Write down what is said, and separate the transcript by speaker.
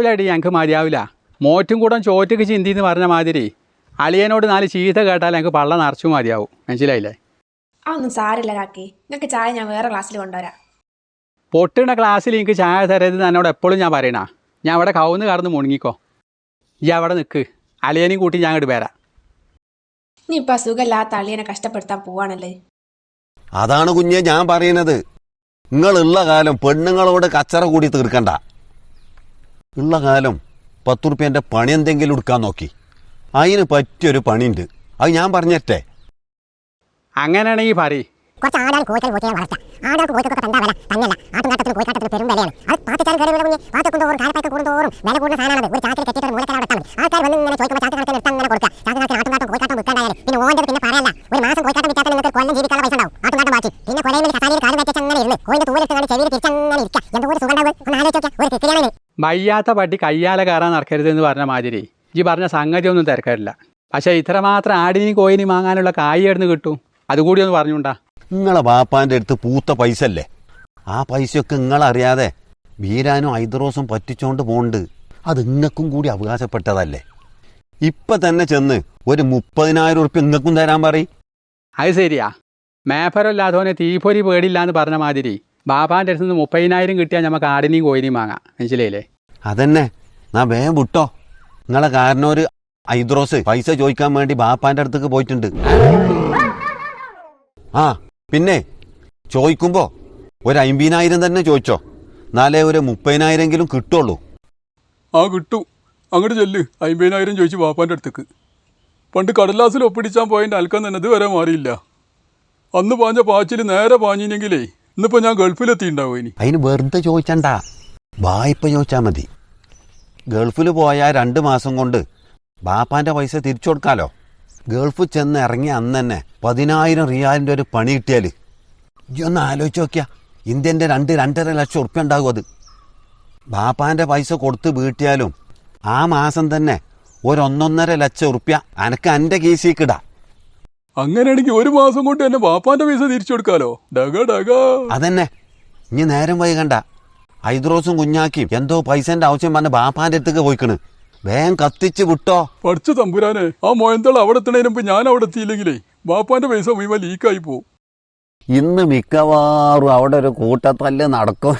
Speaker 1: ഇല്ലാടി ഞങ്ങൾക്ക് മതിയാവില്ല. മോറ്റും കൂടം ചോറ്റക്ക് ചിന്തി എന്ന് പറഞ്ഞ മാതിരി അളിയനോട് നാല് ചീത്ത കേട്ടാൽ ഞങ്ങൾക്ക് പള്ള നിറച്ചു മതിയാവും. മനസ്സിലായില്ലേ?
Speaker 2: അതൊന്നും സാരില്ല കാക്കി. നിങ്ങൾക്ക് ചായ ഞാൻ വേറെ ക്ലാസ്സിൽ കൊണ്ടുവരാം.
Speaker 1: പൊട്ടുന്ന ക്ലാസ്സിൽ എനിക്ക് ചായ തരരുത് എന്നോട് എപ്പോഴും ഞാൻ പറയണ. ഞാൻ അവിടെ കവുന്ന് കടന്ന് മുണങ്ങിക്കോ. ഈ അവിടെ നിൽക്ക് അളിയനെയും കൂട്ടി ഞാൻ ഇങ്ങോട്ട് വരാം.
Speaker 2: നീ ഇപ്പം സുഖമില്ലാത്ത അളിയനെ കഷ്ടപ്പെടുത്താൻ പോവാണല്ലേ?
Speaker 3: അതാണ് കുഞ്ഞെ ഞാൻ പറയുന്നത് നിങ്ങളുള്ള കാലം പെണ്ണുങ്ങളോട് കച്ചറ കൂടി തീർക്കണ്ട. ഉള്ള കാലം പത്ത് റുപ്യന്റെ പണി എന്തെങ്കിലും എടുക്കാൻ നോക്കി. അതിന് പറ്റിയൊരു പണിയുണ്ട്. അത് ഞാൻ പറഞ്ഞേ
Speaker 1: അങ്ങനെയാണെങ്കിൽ പറയും
Speaker 4: കുറച്ച് ആടാൻ ആടാൻ എന്താ വില തന്നെയല്ല ആട്ടുംകാട്ടത്തിന് കോഴിക്കാട്ടത്തിന് പെരും വിലയാണ്. അത് പാത്തിച്ചാലും കയറി കുഞ്ഞ്. പാത്ത് തോറും കാലത്തേക്ക് കൂടുന്തോറും വില കൂടുന്ന സാധനമാണ്. ഒരു ചാക്കിൽ കെട്ടിയിട്ട് ഒരു മൂലക്കാരെ വെട്ടാൻ ആൾക്കാർ വന്ന് ഇങ്ങനെ ചോദിക്കുമ്പോൾ ചാക്ക് കണക്കിന് എടുത്ത് അങ്ങനെ കൊടുക്കുക. ചാക്ക് കണക്കിന് ആട്ടുംകാട്ടം കോഴിക്കാട്ടം വിൽക്കാണ്ടായാലും പിന്നെ ഓന്റെ പിന്നെ പറയല്ല ഒരു മാസം കോയിക്കാട്ടം വിറ്റാൽ നിങ്ങൾക്ക് കൊല്ലം ജീവിക്കാനുള്ള പൈസ ഉണ്ടാവും. ആട്ടുംകാട്ടം ബാക്കി പിന്നെ കസാലിയിൽ കാലം അങ്ങനെ ഇരുന്ന്. ചെവിയിൽ തിരിച്ചങ്ങനെ ഇരിക്കുക എന്തോ ഒരു സുഖം ഉണ്ടാവും ഒന്ന് ആലോചിച്ച് നോക്കിയാൽ ഒരു കിക്കിലാണ്
Speaker 1: വയ്യാത്ത പട്ടി കയ്യാലെ കയറാൻ നടക്കരുത് എന്ന് പറഞ്ഞ മാതിരി. ഈ പറഞ്ഞ സംഗതി ഒന്നും തിരക്കരില്ല. പക്ഷേ ഇത്രമാത്രം ആടിനും കോയിനും വാങ്ങാനുള്ള കായ് എവിടുന്ന് കിട്ടും? അതുകൂടി ഒന്ന് പറഞ്ഞുണ്ടാ
Speaker 3: നിങ്ങളെ വാപ്പാന്റെ അടുത്ത് പൂത്ത പൈസ അല്ലേ ആ പൈസയൊക്കെ നിങ്ങളറിയാതെ വീരാനും ഐദ്രോസും പറ്റിച്ചോണ്ട് പോണ്ട്. അത് നിങ്ങൾക്കും കൂടി അവകാശപ്പെട്ടതല്ലേ? ഇപ്പൊ തന്നെ ചെന്ന് ഒരു മുപ്പതിനായിരം ഉറുപ്പ്യ നിങ്ങൾക്കും തരാൻ പറയും.
Speaker 1: അത് ശരിയാ. മേഫരല്ലാതോനെ തീപ്പൊരി പേടില്ല എന്ന് പറഞ്ഞ മാതിരി. ബാപ്പാന്റെ അടുത്ത് നിന്ന് മുപ്പതിനായിരം കിട്ടിയാൽ നമുക്ക് ആടിനെയും കോയിനെയും വാങ്ങാം. മനസ്സിലായില്ലേ?
Speaker 3: അതന്നെ. നാ വേഗം വിട്ടോ. നിങ്ങളെ കാരണോര് ഐദ്രോസ് പൈസ ചോദിക്കാൻ വേണ്ടി ബാപ്പാന്റെ അടുത്തേക്ക് പോയിട്ടുണ്ട്. ആ പിന്നെ ചോദിക്കുമ്പോ ഒരു അമ്പതിനായിരം തന്നെ ചോദിച്ചോ. എന്നാലേ ഒരു മുപ്പതിനായിരെങ്കിലും കിട്ടുള്ളൂ.
Speaker 5: ആ കിട്ടു. അങ്ങോട്ട് ചെല്ല്. അമ്പതിനായിരം ചോദിച്ചു ബാപ്പാന്റെ അടുത്തേക്ക്. പണ്ട് കടലാസിൽ ഒപ്പിടിച്ചാൻ പോയതിന്റെ അൽക്കം തന്നെ ഇതുവരെ മാറിയില്ല. അന്ന് പാഞ്ഞ പാച്ചിൽ നേരെ പാഞ്ഞിനെങ്കിലേ ഇന്നിപ്പോൾ ഞാൻ ഗൾഫിലെത്തിണ്ടാവും ഇനി?
Speaker 3: അതിന് വെറുതെ ചോദിച്ചണ്ട. വായ്പ ചോദിച്ചാൽ മതി. ഗൾഫിൽ പോയാൽ രണ്ട് മാസം കൊണ്ട് ബാപ്പാന്റെ പൈസ തിരിച്ചു കൊടുക്കാലോ? ഗൾഫിൽ ചെന്ന് ഇറങ്ങിയ അന്ന് തന്നെ പതിനായിരം റിയാലിന്റെ ഒരു പണി കിട്ടിയാൽ ഇജ്ജ് ഒന്ന് ആലോചിച്ച് നോക്കിയാ. ഇന്ത്യന്റെ രണ്ട് രണ്ടര ലക്ഷം ഉറുപ്പ്യ ഉണ്ടാകും അത്. ബാപ്പാന്റെ പൈസ കൊടുത്ത് വീട്ടിയാലും ആ മാസം തന്നെ ഒരൊന്നൊന്നര ലക്ഷം ഉറുപ്പ്യ അനക്ക് എന്റെ കേസിക്കിടാ
Speaker 5: അങ്ങനെയാണെങ്കിൽ ഒരു മാസം കൊണ്ട് എന്നെ വാപ്പാന്റെ പൈസ തിരിച്ചു കൊടുക്കാലോ. ഡഗ ഡഗ.
Speaker 3: അതന്നെ. ഇനി നേരം വൈകണ്ട. ഹൈദ്രോസും കുഞ്ഞാക്കിയും എന്തോ പൈസന്റെ ആവശ്യം പറഞ്ഞ ബാപ്പാന്റെ അടുത്തേക്ക് പോയിക്കണ്. വേഗം കത്തിച്ച് വിട്ടോ.
Speaker 5: പഠിച്ചു തമ്പുരാനെ ആ മോയന്തൾ അവിടെ എത്തണതിന് മുമ്പ് ഞാൻ അവിടെ എത്തിയില്ലെങ്കിലേ വാപ്പാന്റെ പൈസ മുഴുവൻ ലീക്കായി പോകും
Speaker 3: ഇന്ന് മിക്കവാറും അവിടെ ഒരു കൂട്ടത്തല്ല് നടക്കും.